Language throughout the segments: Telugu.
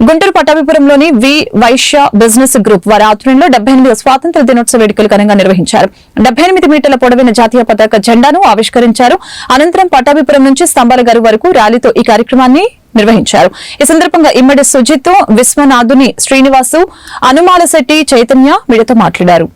గుంటూరు పట్టాభిపురంలోని వి వైశ్య బిజినెస్ గ్రూప్ వారి ఆధ్వర్యంలో డెబ్బై ఎనిమిది స్వాతంత్ర దినోత్సవ వేడుకలు ఘనంగా నిర్వహించారు. డెబ్బై ఎనిమిది మీటర్ల పొడవైన జాతీయ పతాక జెండాను ఆవిష్కరించారు. అనంతరం పట్టాభిపురం నుంచి స్తంభాల గారి వరకు ర్యాలీతో ఈ కార్యక్రమాన్ని నిర్వహించారు. ఈ సందర్భంగా ఇమ్మడి సుజిత్ విశ్వనాథుని శ్రీనివాసు అనుమాలశెట్టి చైతన్య వీడితో మాట్లాడారు.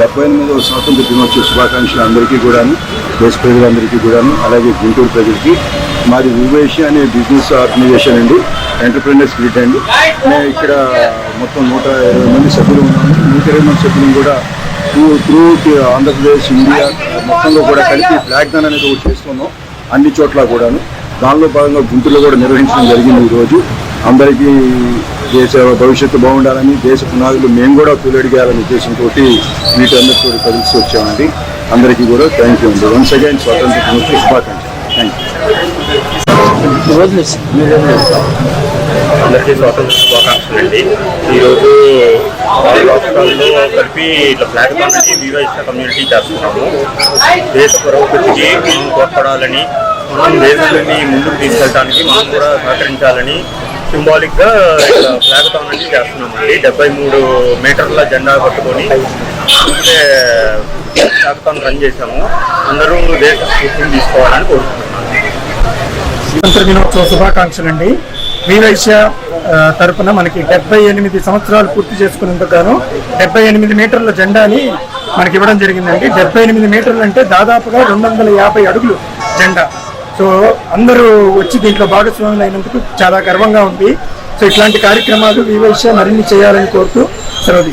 డెబ్బై ఎనిమిదవ స్వాతంత్ర దినోత్సవ శుభాకాంక్షలు అందరికీ కూడాను దేశ ప్రజలందరికీ కూడాను అలాగే గుంటూరు ప్రజలకి. మాది వివేషి అనే బిజినెస్ ఆర్గనైజేషన్ అండి ఎంటర్ప్రీనర్స్ స్పిరిట్ అండి. మేము ఇక్కడ మొత్తం నూట ఇరవై మంది సభ్యులు ఉన్నాము. నూట ఇరవై మంది సభ్యులు కూడా త్రూ త్రూ ఆంధ్రప్రదేశ్ ఇండియా మొత్తంలో కూడా కలిపి ఫ్లాగ్ దాన్ అనేది ఒకటి చేస్తున్నాం అన్ని చోట్ల కూడాను. దానిలో భాగంగా గుంటూరులో కూడా నిర్వహించడం జరిగింది ఈరోజు. అందరికీ దేశ భవిష్యత్తు బాగుండాలని దేశ పునాదులు మేము కూడా తొలడిగాలని ఉద్దేశంతో వీటందరితో కలిసి వచ్చామండి. అందరికీ కూడా థ్యాంక్ యూ అండి. వన్స్ అగైన్ స్వాతంత్ర దినోత్సవ శుభాకాంక్షలు. థ్యాంక్ యూ అందరికీ స్వాతంత్ర శుభాకాంక్షలు అండి. ఈరోజు రాష్ట్రాల్లో కలిపి ఇట్లా ఫ్లాగ్ అనేది వివైశ్య కమ్యూనిటీ చేస్తున్నాము. దేశ పురోగతికి మనం తోడ్పడాలని మనం దేశాన్ని ముందుకు తీసుకెళ్ళడానికి మనం కూడా సహకరించాలని సింబాలిక్గా ఫ్లాగ్ అనేది చేస్తున్నామండి. డెబ్బై మూడు మీటర్ల జెండా పట్టుకొని అంటే ఫ్లాగ్ తాన్ రన్ చేశాము. అందరూ దేశ స్ఫూర్తిని తీసుకోవాలని కోరుకుంటున్నాను దినోత్సవ శుభాకాంక్షలు అండి. మీ వైశ్య తరఫున తరపున మనకి డెబ్బై ఎనిమిది సంవత్సరాలు పూర్తి చేసుకునేందుకు గాను డెబ్బై ఎనిమిది మీటర్ల జెండాని మనకి ఇవ్వడం జరిగిందండి. డెబ్బై ఎనిమిది మీటర్లు అంటే దాదాపుగా రెండు వందల యాభై అడుగులు జెండా. సో అందరూ వచ్చి దీంట్లో భాగస్వాములు అయినందుకు చాలా గర్వంగా ఉంది. సో ఇట్లాంటి కార్యక్రమాలు మీ మరిన్ని చేయాలని కోరుతూ సెలవు